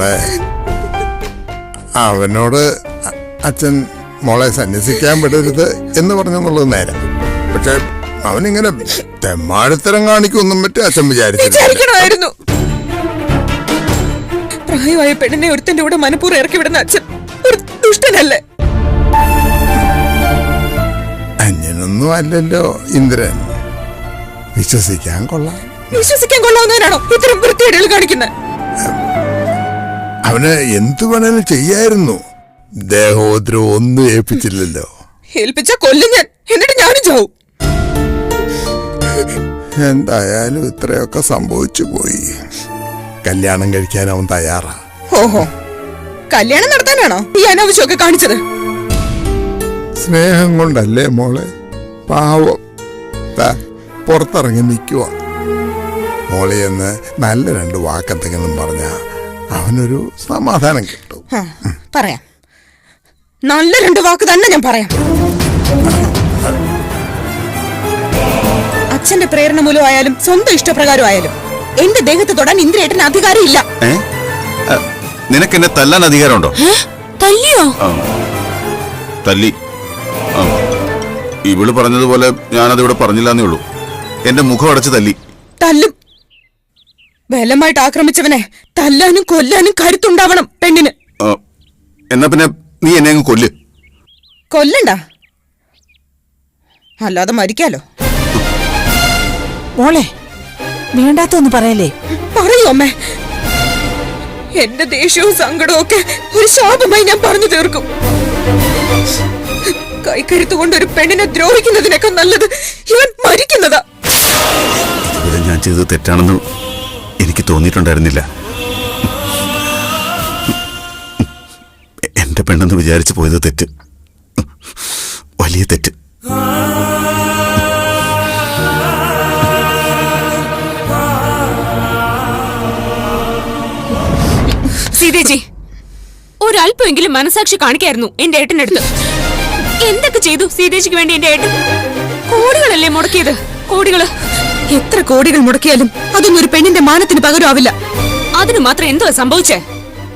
മോളെ. അവനോട് അച്ഛൻ മോളെ സന്യസിക്കാൻ വിടരുത് എന്ന് പറഞ്ഞെന്നുള്ളത് നേരം. പക്ഷെ അവനിങ്ങനെ തെമ്മാഴത്തരം കാണിക്കൊന്നും പറ്റി അച്ഛൻ വിചാരിച്ചു പ്രായമായ പെണ്ണിനെ ഒരുത്തന്റെ കൂടെ മനഃപൂർവം ഇറക്കി വിടുന്ന അച്ഛൻ ഒരു ദുഷ്ടനല്ലേ? അന്യനൊന്നും അല്ലല്ലോ ഇന്ദ്രൻ. വിശ്വസിക്കാൻ കൊള്ളാം. വിശ്വസിക്കാൻ കൊള്ളാവുന്നവനാണോ ഇത്തരം വൃത്തിയേടുകൾ കാണിക്കുന്നത് അവന് എന്തു വേണേലും ചെയ്യായിരുന്നു. ദേഹോദ്രവം ഒന്നും ഏൽപ്പിച്ചില്ലല്ലോ. ഏൽപ്പിച്ച കൊല്ലും ഞാൻ. എന്നിട്ട് ഞാനും ചാവും എന്തായാലും ഇത്രയൊക്കെ സംഭവിച്ചു പോയി. കല്യാണം കഴിക്കാൻ അവൻ തയ്യാറാ. ഓഹോ. കല്യാണം നടത്താനാണോ ഈ അനാവശ്യമൊക്കെ കാണിച്ചത്? സ്നേഹം കൊണ്ടല്ലേ മോളെ? പാവം. പുറത്തിറങ്ങി നിൽക്കുക മോളെ എന്ന് നല്ല രണ്ട് വാക്കെന്തെങ്കിലും പറഞ്ഞ അവനൊരു സമാധാനം കിട്ടും. പറയാം. നല്ല രണ്ട് വാക്ക് തന്നെ ഞാൻ പറയാം. അച്ഛന്റെ പ്രേരണ മൂലം ആയാലും സ്വന്തം ഇഷ്ടപ്രകാരം ആയാലും എന്റെ ദേഹത്ത് തൊടാൻ ഇന്ദ്രേട്ടന് അധികാരം ഇല്ല നിനക്ക് എന്നെ നിനക്കെന്നെ തല്ലാൻ അധികാരമുണ്ടോ? തല്ലിയോ? ആ. തല്ലി. ആ. ഇവൾ പറഞ്ഞതുപോലെ ഞാനതിവിടെ പറഞ്ഞില്ലെന്നേ ഉള്ളൂ. എന്റെ മുഖം അടച്ച് തല്ലി. തല്ലും. ബലമായിട്ട് ആക്രമിച്ചവനെ തല്ലാനും കൊല്ലാനും കരുത്തുണ്ടാവണം പെണ്ണിന്. എന്നാ പിന്നെ നീ എന്നെ അങ്ങ് കൊല്ല്. കൊല്ലണ്ട. അല്ലാതെ മരിക്കാലോ. മോളെ വേണ്ടാത്തൊന്ന് പറയല്ലേ? പറയൂ അമ്മേ. എന്റെ ദേഷ്യവും സങ്കടവും ഒക്കെ ഒരു ശാപമായി ഞാൻ പറഞ്ഞു തീർക്കും. കൈക്കരുത്ത് കൊണ്ട് ഒരു പെണ്ണിനെ ദ്രോഹിക്കുന്നതിനൊക്കെ നല്ലത് ഇവൻ മരിക്കുന്നതാ. ഞാൻ ചെയ്തത് തെറ്റാണെന്ന് എനിക്ക് തോന്നിയിട്ടുണ്ടായിരുന്നില്ല. എന്റെ പെണ്ണെന്ന് വിചാരിച്ചു പോയത് തെറ്റ്. വലിയ തെറ്റ്. സീതേജി ഒരല്പമെങ്കിലും മനസാക്ഷി കാണിക്കായിരുന്നു എന്റെ ഏട്ടന്റെ അടുത്ത്. എന്തൊക്കെ ചെയ്തു സീതേജിക്ക് വേണ്ടി എന്റെ ഏട്ടൻ? കോടികളല്ലേ മുടക്കിയത്? കോടികൾ? എത്ര കോടികൾ മുടക്കിയാലും അതൊന്നും ഒരു പെണ്ണിന്റെ മാനത്തിന് പകരമാവില്ല. അതിനു മാത്രം എന്തുവാ സംഭവിച്ചേ?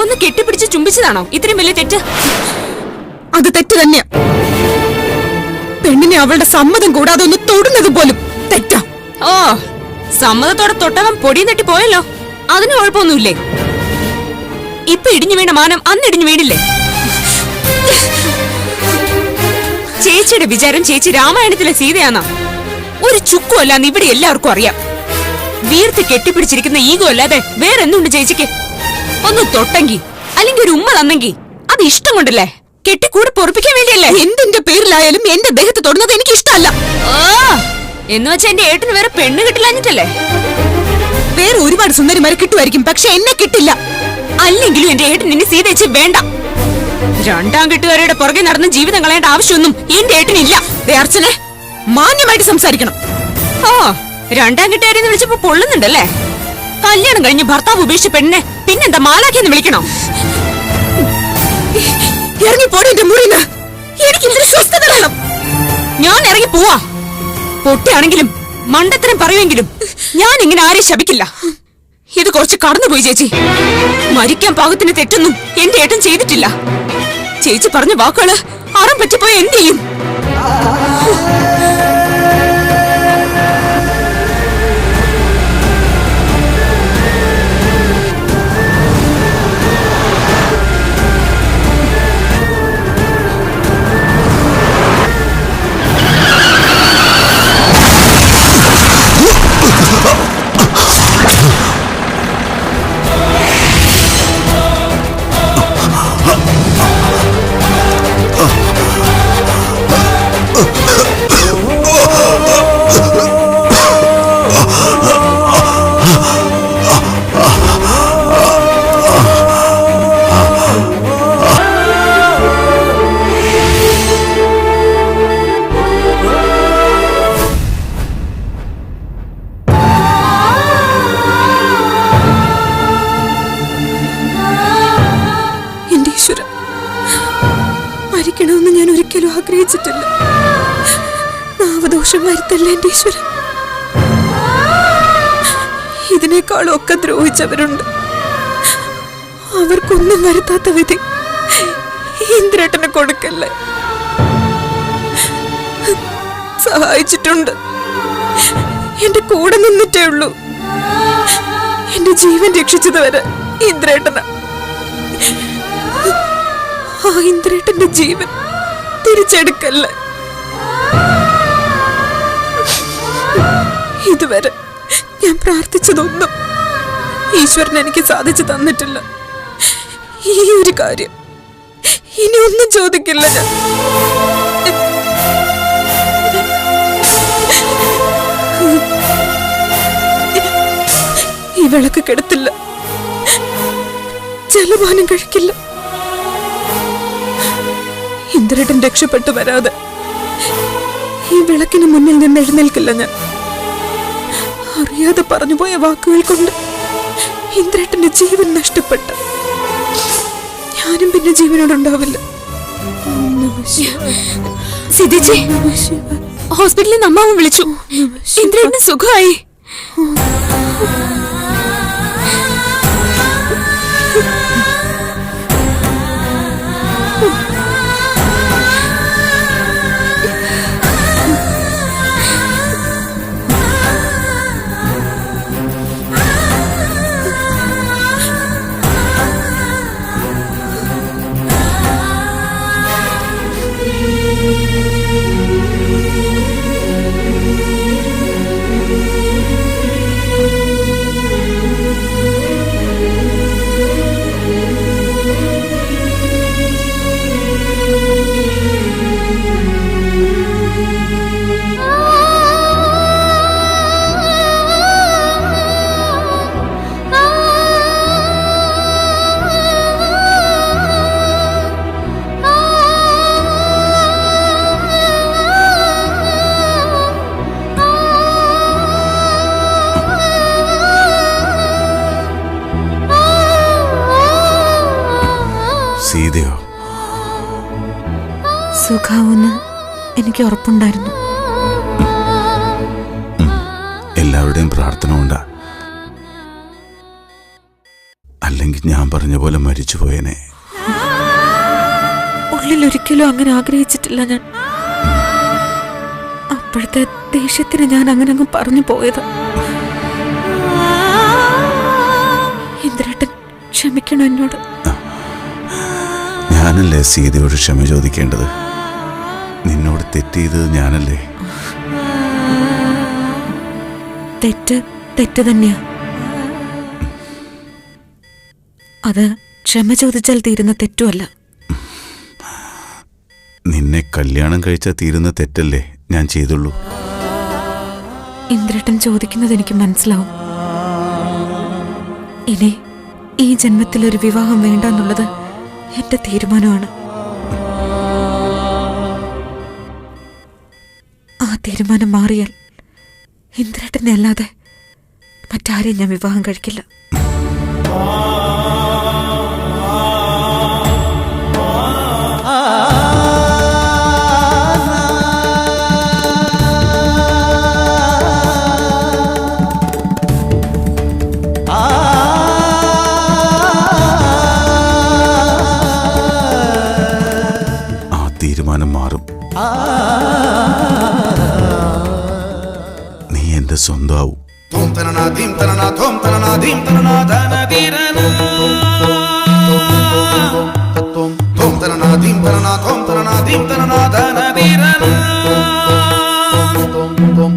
ഒന്ന് കെട്ടിപ്പിടിച്ച് ചുംബിച്ചതാണോ? ഇത്രയും വലിയ തെറ്റ്? അത് തെറ്റ് തന്നെയാ. പെണ്ണിനെ അവളുടെ സമ്മതം കൂടാതെ ഒന്ന് തൊടുന്നത് പോലും തെറ്റാ. ഓ സമ്മതത്തോടെ തൊട്ടവൻ പൊടി നെട്ടി പോയല്ലോ. അതിന് കുഴപ്പമൊന്നുമില്ലേ? ഇപ്പൊ ഇടിഞ്ഞു വീണ മാനം അന്ന് ഇടിഞ്ഞു വീണില്ലേ? ചേച്ചിയുടെ വിചാരം ചേച്ചി രാമായണത്തിലെ സീതയാന്നാ. ഒരു ചുക്കു അല്ലാന്ന് ഇവിടെ എല്ലാവർക്കും അറിയാം. വീർത്ത് കെട്ടിപ്പിടിച്ചിരിക്കുന്ന ഈഗോ അല്ലാതെ വേറെ എന്തുണ്ട് ചേച്ചിക്ക്? ഒന്ന് തൊട്ടെങ്കി അല്ലെങ്കിൽ ഒരു ഉമ്മ തന്നെങ്കി അത് ഇഷ്ടം കൊണ്ടല്ലേ കെട്ടിക്കൂടെ പൊറപ്പിക്കാൻ വേണ്ടിയല്ലേ? എന്തിന്റെ പേരിലായാലും എന്റെ ദേഹത്ത് തൊടുന്നത് എനിക്ക് ഇഷ്ടമല്ല എന്ന് വെച്ചാ എന്റെ ഏട്ടന് വേറെ പെണ്ണ് കിട്ടില്ലാഞ്ഞിട്ടല്ലേ? വേറെ ഒരുപാട് സുന്ദരിമാരെ കിട്ടുമായിരിക്കും പക്ഷെ എന്നെ കിട്ടില്ല. അല്ലെങ്കിലും എന്റെ ഏട്ടൻ ഇനി സീതേച്ചി വേണ്ട. രണ്ടാം കെട്ടുകാരുടെ പുറകെ നടന്ന് ജീവിതം കളയേണ്ട ആവശ്യമൊന്നും എന്റെ ഏട്ടനില്ല. ദേ അർച്ചനെ മാന്യമായിട്ട് സംസാരിക്കണം. ഓ രണ്ടാം കെട്ടുകാരെന്ന് വിളിച്ചപ്പോ പൊള്ളുന്നുണ്ടല്ലേ? കല്യാണം കഴിഞ്ഞ് ഭർത്താവ് ഉപേക്ഷിച്ച പെണ്ണിനെ പിന്നെന്താ മാലാഖിന്ന് വിളിക്കണോ? ഇറങ്ങി പോടി ഞാൻ ഇറങ്ങി പോവാ. പൊട്ടിയാണെങ്കിലും മണ്ടത്തരം പറയുമെങ്കിലും ഞാൻ ഇങ്ങനെ ആരെയും ശപിക്കില്ല. ഇത് കുറച്ച് കടന്നുപോയി ചേച്ചി. മരിക്കാൻ പാകത്തിന് തെറ്റൊന്നും എന്റെ ഏട്ടൻ ചെയ്തിട്ടില്ല. ചേച്ചി പറഞ്ഞ വാക്കുകൾ അറം പറ്റിപ്പോയ എന്ത് ചെയ്യും? ആഗ്രഹിച്ചിട്ടില്ല. നാവദോഷം വരുത്തല്ല എന്റെ ഈശ്വരൻ. ഇതിനേക്കാളും ഒക്കെ ദ്രോഹിച്ചവരുണ്ട്. അവർക്കൊന്നും വരുത്താത്ത വിധി ഇന്ദ്രേട്ടനെ കൊടുക്കല്ലേ? സഹായിച്ചിട്ടുണ്ട്. എന്റെ കൂടെ നിന്നിട്ടേ ഉള്ളൂ. എന്റെ ജീവൻ രക്ഷിച്ചത് വരെ ഇന്ദ്രേട്ടന. ആ ഇന്ദ്രേട്ടന്റെ ജീവൻ തിരിച്ചെടുക്കല്ലേ? ഇതുവരെ ഞാൻ പ്രാർത്ഥിച്ചതൊന്നും ഈശ്വരൻ എനിക്ക് സാധിച്ചു തന്നിട്ടില്ല. ഈ ഒരു കാര്യം ഇനി ഒന്നും ചോദിക്കില്ല ഞാൻ. ഈ വിളക്ക് കെടുത്തില്ല. ജലപാനം കഴിക്കില്ല. ഇന്ദ്രടൻ രക്ഷപ്പെട്ടു വരാതെ. ഈ വിളക്കിന് മുന്നിൽ നിന്ന് എഴുന്നേൽക്കില്ല ഞാൻ. അറിയാതെ പറഞ്ഞുപോയ വാക്കുകൾ കൊണ്ട് ഇന്ദ്രേട്ടന്റെ ജീവൻ നഷ്ടപ്പെട്ടു. ഞാനും പിന്നെ ജീവനോടുണ്ടാവില്ല. ഹോസ്പിറ്റലിൽ നിന്ന് വിളിച്ചു. ഇന്ദ്രന് സുഖമായി. സീതയോ സുഖാവൂന്ന് എനിക്ക് ഉറപ്പുണ്ടായിരുന്നു. എല്ലാവരുടെയും പ്രാർത്ഥന ഉണ്ടാ അല്ലെങ്കിൽ ഞാൻ പറഞ്ഞ പോലെ മരിച്ചു പോയേനെ. ഉള്ളിൽ ഒരിക്കലും അങ്ങനെ ആഗ്രഹിച്ചിട്ടില്ല ഞാൻ. അപ്പോഴത്തെ ദേഷ്യത്തിന് ഞാൻ അങ്ങനെ അങ്ങ് പറഞ്ഞു പോയത്. ഇന്ദ്രേട്ടൻ ക്ഷമിക്കണം എന്നോട്. ഞാനല്ലേ സീതയോട് ക്ഷമ ചോദിക്കേണ്ടത്? നിന്നോട് തെറ്റ് ചെയ്തത് ഞാനല്ലേ? തെറ്റ് തെറ്റ് തന്നെയാ. അത് ക്ഷമ ചോദിച്ചാൽ തീരുന്ന തെറ്റുമല്ല. നിന്നെ കല്യാണം കഴിച്ചാൽ തീരുന്ന തെറ്റല്ലേ ഞാൻ ചെയ്തുള്ളൂ. ഇന്ദ്രട്ടൻ ചോദിക്കുന്നത് എനിക്ക് മനസ്സിലാവും. ഇനി ഈ ജന്മത്തിൽ ഒരു വിവാഹം വേണ്ട എന്നുള്ളത് എന്റെ തീരുമാനമാണ്. ആ തീരുമാനം മാറിയാൽ ഇന്ദ്രേട്ടനെ അല്ലാതെ മറ്റാരെയും ഞാൻ വിവാഹം കഴിക്കില്ല. നീ എന്റെ സ്വന്തമാവും ധൂം